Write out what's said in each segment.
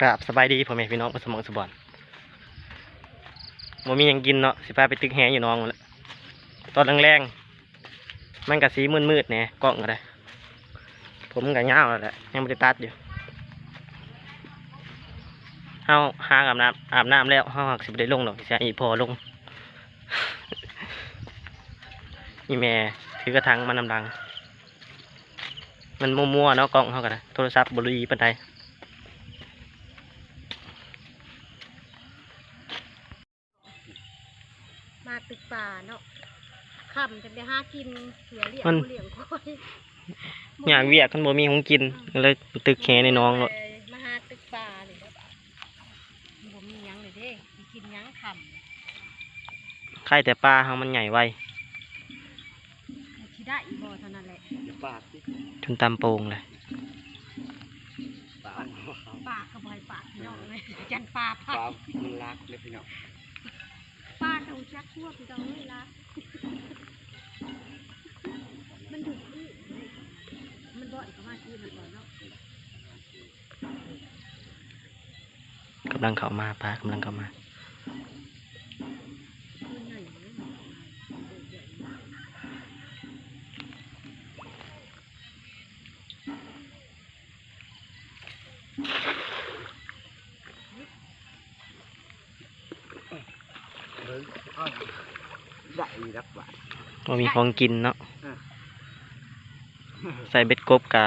กราบสบายดีพ่อแม่พี่น้องสมองสบอนบ่มียังกินเนาะสิพาไปตึกแหอยู่น้องแล้วตอนแรงๆมันก็สีมืดๆแหน่ยกล้องก็ได้ผมก็ยาแล้วแหละยังบ่ได้ตัดอยู่เฮาหาอาบน้ำอาบน้ำแล้วเฮาหักสิบได้ลงดอกสิอีพอลงอีแม่ถือกระถางมานนำดัง มันมั่วๆเนาะกล้องเฮาก็ได้โทรศัพท์บ่รู้ดีปานใด มาตึกป่าเนาะ ค่ำจะไปหากินเสือเลี้ยงมันเลี้ยงควายอยากเวียกคันบ่มีของกินก็เลยไปตึกแหในน้องเนาะมาหาตึกป่าเลยครับบ่มีหยังเลยเด้สิกินหยังค่ใครแต่ปลาเฮามันใหญ่ไวำที่ได้อีบ่เท่านั้นแหละปากที่จนตามโป่งเลยปากปลากระบอยปลาพี่น้องเลยจันปลาพัปากกมันรักเลยพี่น้องปลาเขาจักทั่วพี่น้องเลยละมันดุอื้อมันบ่อยก็มากินมันก่อนเนาะ กำลังเข้ามาปลากำลังเข้ามามันไหนเนี่ยเฮ้ยอ้าวได้รักว่าบ่มีของกินเนาะอะใส่เบ็ดกบกะ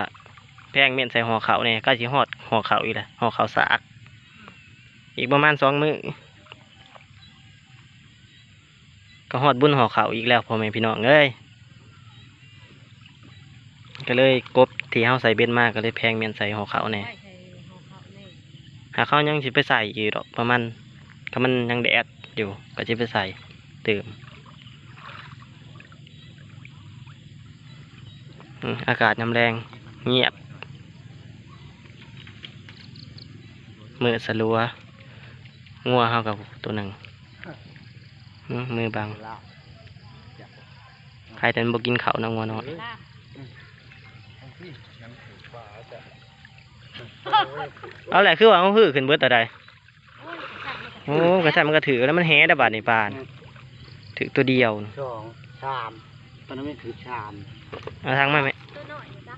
แพงเม่นใส่ห่อเขาวเนี่ยก็สิฮอดห่อเขาวอีกแหละห่อเขาวสาก อีกประมาณสองมื้อก็ฮอดบุญห่อเขาวอีกแล้วพ่อแม่พี่น้องเอ้ยก็เลยกบที่เฮาใส่เบ็ดมาก็เลยแพงเม่นใส่ห่อเขาวเนี่ยได้ใส่ห่อข้าวนี่หาเขายังสิไปใส่อยู่ดอกประมาณก็มันยังแดดอยู่ก็สิไปใส่เติมอืมอากาศน้ำแรงเงียบมือสลัว งัวเฮากับตัวหนึ่งอืมมือบังลาบใครแต่บ่กินข้าวนะงัวเนาะลาบพี่น้ำถือปลาจะเอาแหละคือว่าเขาหื้อขึ้นเบิดอะไรโอ้ยกระสับมันกระโอ้กระชับมันก็ถือแล้วมันแฮได้บาดในปานถือตัวเดียวสองชามตอนนั้นไม่ถือชามเอาทางมาไหมตัวน้อยนี่จ้ะ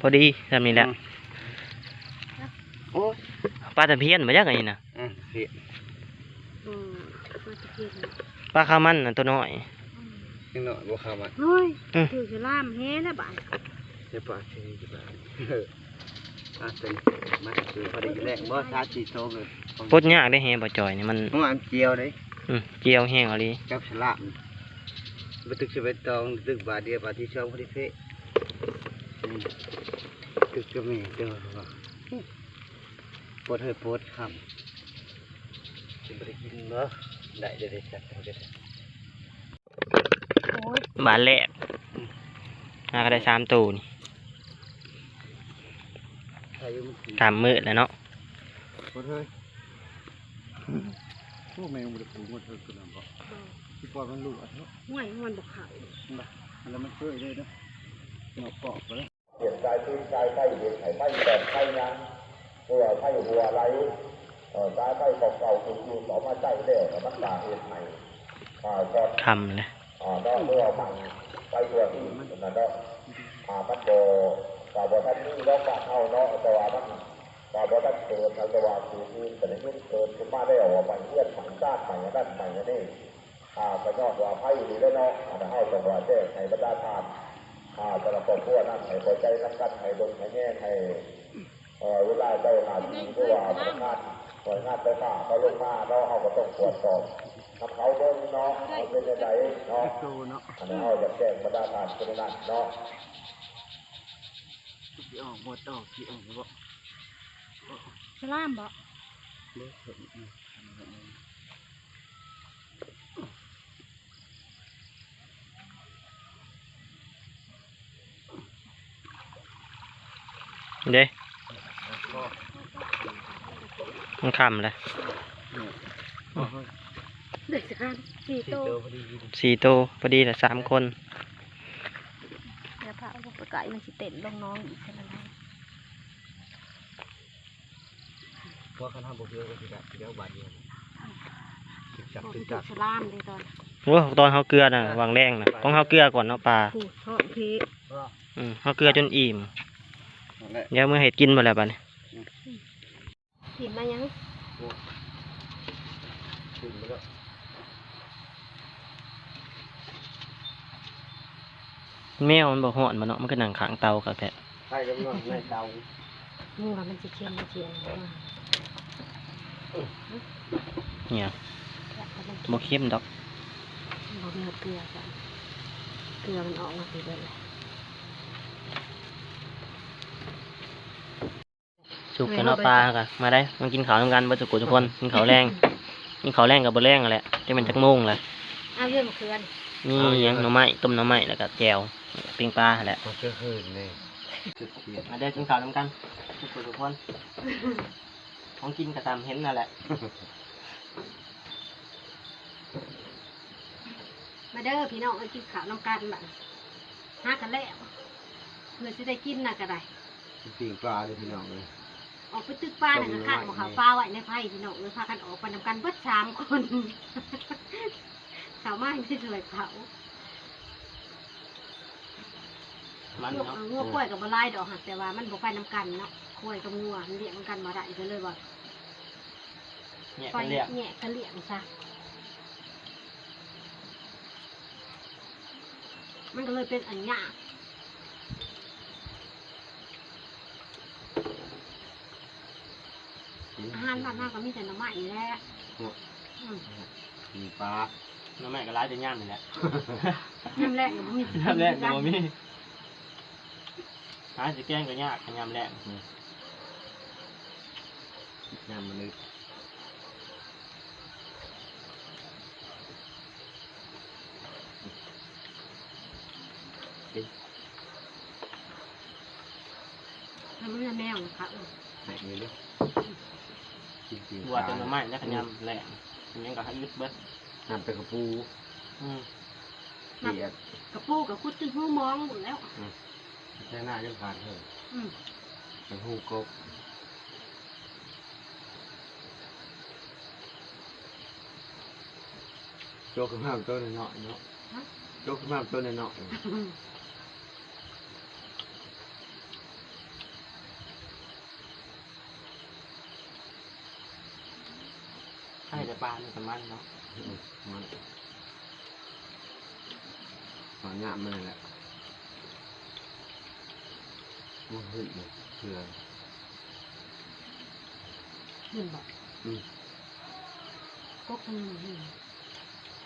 พอดีทำนี้แหละโอ้ยปลาตะเพียนมาจากไหนนะ อะเสียอืมตัวจะกินปลาข้าวมันน่ะตัวน้อยอืมยังหน่อยบัวขาวมันเฮ้ยอืม ถือจะล่ามแฮ่นะบ่ายจะปลาเชยจะปลาเอออะเป็นมาคือพอดีแรกบ่ชาจีโตเลยปดยากได้แฮบ่จอยนี่มันเมื่อวานเจียวเลยอืมเจียวแห้งเอาลีจับฉลามไปตึกสิบเอ็ดตองตึกบาทเดียวบาทที่สองพอดีเฟ้อืมตึกก็มีเจอว่าปวดเฮ้ยปวดคำ สิบได้กินเนาะได้เดี๋ยวได้จัดเดี๋ยวได้โอ้ยบานแรกน่าก็ได้สามตัวนี่ใครอยู่มันกินตามมือแล้วเนาะปวดเฮ้ยพวกแมงมันจะปูมันเถอะกันนะบ่ที่ปอดมันลูกอะเนาะห่วยมันบกเขาแล้วมันเปื่อยเลยนะเนาะปอกไปแล้วเปลี่ยนใจพื้นใจไข้เห็นไข้ไข้แบบไข้ยังตัวไข้หัวไหล เอ่อตาไข้เก่าๆคือคือต่อมาใจเร็วแต่รักษาเหตุใหม่อ่าก็คำเลยอ่าก็เมื่อใหม่ไปตัวที่นั่นก็อ่ามันโบกาบทันนี่แล้วก็เอาเนาะแต่ว่ามันกาบทันเกิดแต่ว่าคือคือแต่ในที่เกิดขึ้นมาได้ออกมาเพื่อนใหม่ชาติใหม่ด้านใหม่นั่นเองอ่าก็ยอดว่าไพ่ดีแล้วเนาะอ่าเอาจังหวะแจ้งให้บรรดาทานอ่าสำหรับครอบครัวนั่นให้พอใจนักกันให้ดนให้แง่ให้เอ่อเวลาเจ้าหน้าที่หรือว่าพนักงาน หน่วยงานไฟฟ้าเขาลงมาเนาเขาก็ต้องตรวจสอบนำเขาเบิ่งเนาะเขาเป็นยังไงเนาะอันนี้เขาจะแจ้งบรรดาทานคนนั้นเนาะที่ออกหมดออกที่ออกบ่จะล่ามบ่เลิกเถอะเด้ มันคำเลยเด็กสักการสี่สี่โตโตพอดีกินสี่ตัวพอดีละสามคนเดี๋ยวพระเอาไปไก่มันสิเต้นลงน้องอีกแค่นั้นเองว่าคันห้ามบ่เพื่อก็สิได้เดี๋ยวบาดเดียวติดจับบอกติดจุจัดบสลามเลยตอนโอ้ตอนเขาเกลือน่ะวางแรงน่ะต้องเขาเกลือก่อนเนาะปลากูทอดพีอืมเขาเกลือจนอิ่มนั่นแหละเดี๋ยวมื่อเห็ดกินหมดแล้วบัดนี้ กินมายังขึ้นไปแล้วแมวมันบ่ฮ้อนมันเนาะมันก็นั่งข้างเตากับแท้ใช่ก็นอนในเตามึงว่ามันจะเค็มมันเจียนว่าเนี่ยแต่ก็มันบ่เข้มดอกบ่มีเกลือกันเกลือมันออกมาไปเลย สุกกันเนาะปลาก็มาได้มากินข้าวนำกันบ่จุกุทุกคนกินข้าวแรงกินข้าวแรงกับบ่แรงนั่นแหละที่มันจักโมงแหละอ้าวเรื่องมะเขือนี่มีหยังหน่อไม้ต้มหน่อไม้แล้วก็แจ่วปิ้งปลานั่นแหละมันก็คืนเลยจุดเทียนมาได้กินข้าวนำกันทุกคนทุกคนของกินก็ตามเห็นนั่นแหละมาเด้อพี่น้องมากินข้าวน้ำกันบัดหากันแล้วเพื่อจะได้กินน่ะก็ได้ปิ่งปลาเลยพี่น้องเลย ออกไปตึกป้าหนึ่งข้างบอกเขาฟ้าไว้ในไผ่พี่น้องเลยพากันออกไปนำกันเบิดสามคนเขามาให้ช่วยเขามันงัวเนาะงัวกล้วยกับบลายดอกหักแต่ว่ามันบ่ไปนำกันเนาะกล้วยกับงัวมันเลี้ยงกันมาได้ก็เลยว่าเนี่ยไปเขาเรียกแง่กันเลี้ยงซะมันก็เลยเป็นอันยาก อาหารบ้านหน้าก็มีแต่หน้ำไม้นี่แหละอืมปิ่งปลาหน่อไม้ก็ร้ายแต่ย่ามนี่แหละ น้ำแรกก็บ่มีน้ำแรกก็บ่มีหาสิแกงก็ยากขยามแรกยามมันเลยมันไม่ได้แมวนะคะเออแหกเลยเด้อ กินปิ่งบัวปลาแต่หน่อไม้และขยามแรกมันยังก็ให้ยึดเบิดน้ำเป็นกระปูอืมเปียกกระปูกับคุดจนหูมองหมดแล้ว แค่หน้ายังผ่านเถอะอืมเป็นหูกบโจกขึ้นมาตัวหน่อยๆเนาะโจกขึ้นมาตัวหน่อยๆ ให้แต่ปลาเนี่ยกับมันเนาะมันหอนงามมาเลยแหละมันหึ่เลยเกลือขึ้นบอกอืมก็กันหนึ่ง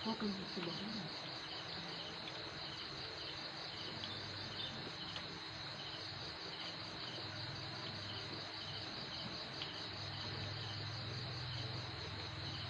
ก็กันหนึ่งสิบอก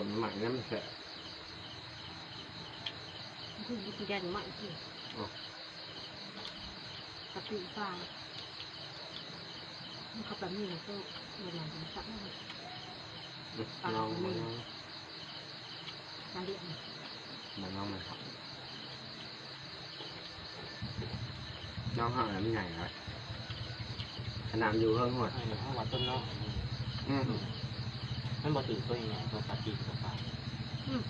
ะกำแพงกระดูกเบาเนี่ยมันลงมาวัดปลาจีนหัวประทัดมันเนาะให้ลงให้ละมันว่างๆง่ายๆก็ได้ว่ามันมันตามมันสมหมักน้ำแสะคือวิธีการใหม่ที่กระปิฟ้ามันเขาแบบนี้นะก็เวลาจะสักนั่นน้องมันน้องการเลี้ยงมันน้องมันครับน้องห่างแล้วมันใหญ่เลยขนาดอยู่เพิ่งหัวให้ข้างวัดต้นเนาะอืม มันบ่ถือตัวยังไงตัวปลาจีนตัวปลาอืม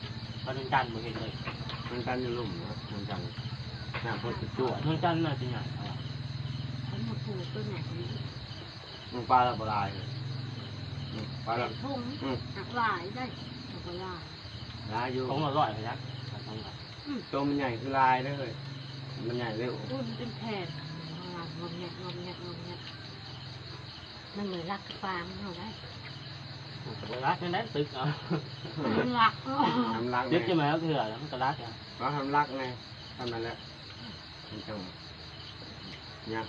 ปลาดุนจันทร์บ่เห็นเลยมันกันอยู่หลุมนะมันจังน้ำพ่นจุจั่่วดุนจันทร์น่าจะใหญ่เอาอะเขามาปลูกต้นไหนนี้มันปลาละปลายเลยอืมปลาละทุ่งอืมหักลายได้หักลายลายอยู่ของอร่อยพยักปลาทองกับตัวมันใหญ่คือลายได้เลยมันใหญ่เร็วต้นเป็นแผ่นงอมแงะงอมแงะงอมแงะมันเลยรักฟาร์มเอาได้ เวลาเป็นได้ตึกเอามันรักทำรักตึกไงจะมาแล้วเถื่อแล้วมันก็รักอะเราทำรักไงทำนั่นแหละมันจังเนี่ย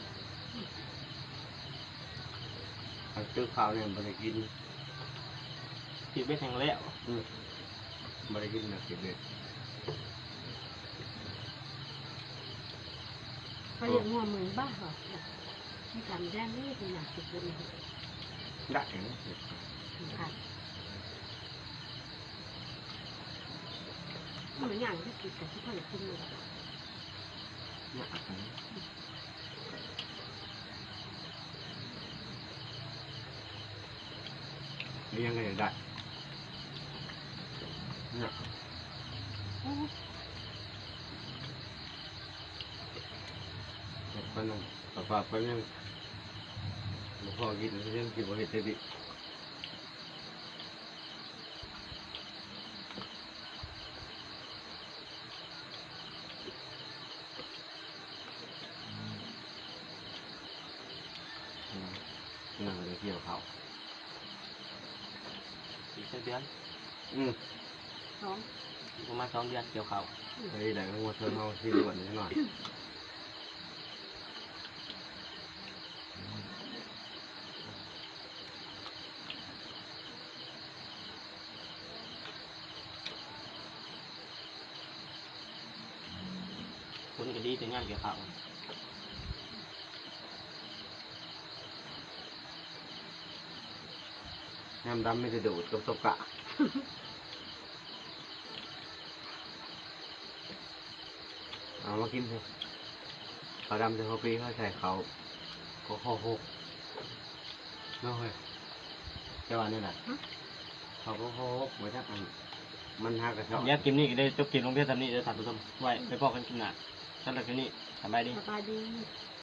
เอาซื้อข้าวเนี่ยบริกินติดเบ็ดแห้งแล้วอืมบริกินนะกินเลยเขาเรียกงัวเมืองบ้าเหรอที่ทำได้ไม่ดีนะสุดเลยได้เห็น ค่ะมันอย่างที่กินแต่ที่เขาอยากกินเลยนี่ยังไงได้เนี่ยคนนึงปะปะคนนึงพอกินเรื่องกินบริเตดินั่งเลย เกี่ยวเขาอีกสักเดือนอืมสองอีกประมาณสองเดือนเกี่ยวเขาไอ้ไหนก็มาเทิร์นเอาที่ด่วนนิดหน่อยคนก็ดีแต่งานเกี่ยวเขา น้ำดำไม่จะดูดกับตกกะเอามากินเถอะเขาดำจะเขาปีเขาใส่เขาก็ข้อหกน้อยเจ้าวันนี่แหละเขาก็ข้อหกไว้ทักอันมันหักกระชอกแยกกินนี่ก็ได้จบกินลงเพียงทำนี่เดี๋ยวถามผู้ชมไว้ไปพอกันกินหน้าสำหรับกินนี่สบายดี สบายดีส